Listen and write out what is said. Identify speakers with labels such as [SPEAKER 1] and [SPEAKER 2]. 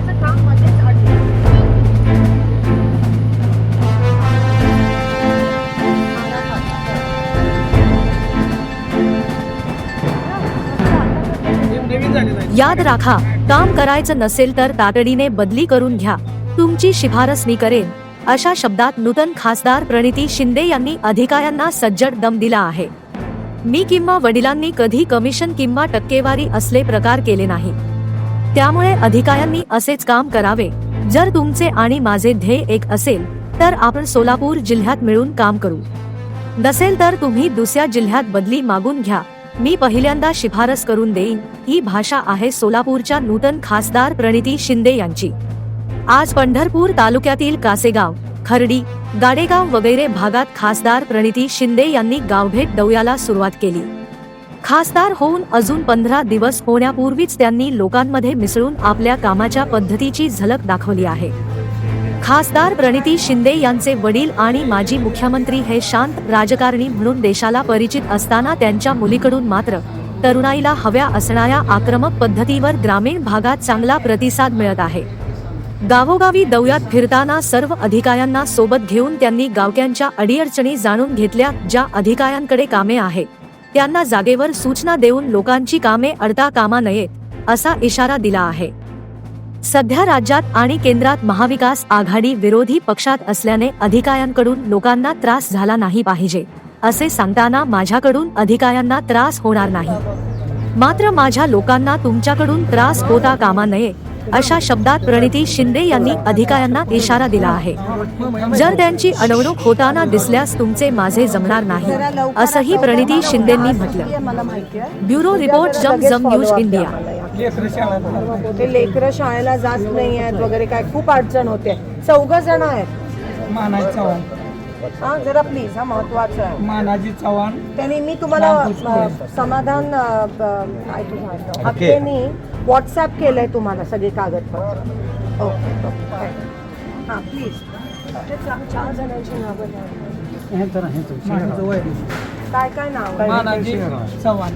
[SPEAKER 1] काम मध्येच याद राखा काम करायचं नसेल तर तातडीने बदली करून घ्या. तुमची शिफारस मी करेन. अशा शब्दात नूतन खासदार प्रणिती शिंदे यांनी अधिकाऱ्यांना सज्जड दम दिला आहे. मी किंवा वडिलांनी कधी कमिशन किंवा टक्केवारी असले प्रकार केले नाही. त्यामुळे अधिकाऱ्यांनी असेच काम करावे. जर तुमचे आणि माझे ध्येय एक असेल तर आपण सोलापूर जिल्ह्यात मिळून काम करू. नसेल तर तुम्ही दुसऱ्या जिल्ह्यात बदली मागून घ्या. मी पहिल्यांदा शिफारस करून देईन. ही भाषा आहे सोलापूरच्या नूतन खासदार प्रणिती शिंदे यांची. आज पंढरपूर तालुक्यातील कासेगाव खर्डी गाडेगाव वगैरे भागात खासदार प्रणिती शिंदे यांनी गावभेट दौऱ्याला सुरुवात केली. खासदार होऊन अजून पंधरा दिवस होण्यापूर्वीच त्यांनी लोकांमध्ये मिसळून आपल्या कामाच्या पद्धतीची झलक दाखवली आहे. खासदार प्रणिती शिंदे यांचे वडील आणि माजी मुख्यमंत्री हे शांत राजकारणी म्हणून देशाला परिचित असताना त्यांच्या मुलीकडून मात्र तरुणाईला हव्या असणाऱ्या आक्रमक पद्धतीवर ग्रामीण भागात चांगला प्रतिसाद मिळत आहे. गावोगावी दौऱ्यात फिरताना सर्व अधिकाऱ्यांना सोबत घेऊन त्यांनी गावक्यांच्या अडीअडचणी जाणून घेतल्या ज्या अधिकाऱ्यांकडे कामे आहेत. त्यांना जागेवर सूचना देऊन लोकांची कामे अडता कामा नयेत असा इशारा दिला आहे. सध्या राज्यात आणि केंद्रात महाविकास आघाडी विरोधी पक्षात असल्याने अधिकाऱ्यांकडून लोकांना त्रास झाला नाही पाहिजे असे सांगताना माझ्याकडून अधिकाऱ्यांना त्रास होणार नाही. मात्र माझ्या लोकांना तुमच्याकडून त्रास होता कामा नये अशा शब्दात प्रणिती शिंदे यांनी अधिकाऱ्यांना इशारा दिला आहे. जर त्यांची अडवणूक होताना दिसल्यास तुमचे माझे जमणार नाही असंही प्रणिती शिंदेंनी म्हटलं. ब्युरो रिपोर्ट जम जम न्यूज इंडिया.
[SPEAKER 2] ते लेकरं शाळेला जात नाही आहेत वगैरे काय खूप अडचण होते. चौघ जण आहेत. हा जरा प्लीज हा महत्वाचं आहे.
[SPEAKER 3] मानाजी चव्हाण
[SPEAKER 2] त्यांनी मी तुम्हाला अ, समाधान अ, ब- काय तुझं आहे? हक्केनी व्हॉट्सअप केलंय तुम्हाला सगळे कागदपत्र. ओके ओके हां प्लीज चार जणांची नावं द्या.
[SPEAKER 3] काय काय नाव
[SPEAKER 2] नाव?
[SPEAKER 3] मानाजी चव्हाण.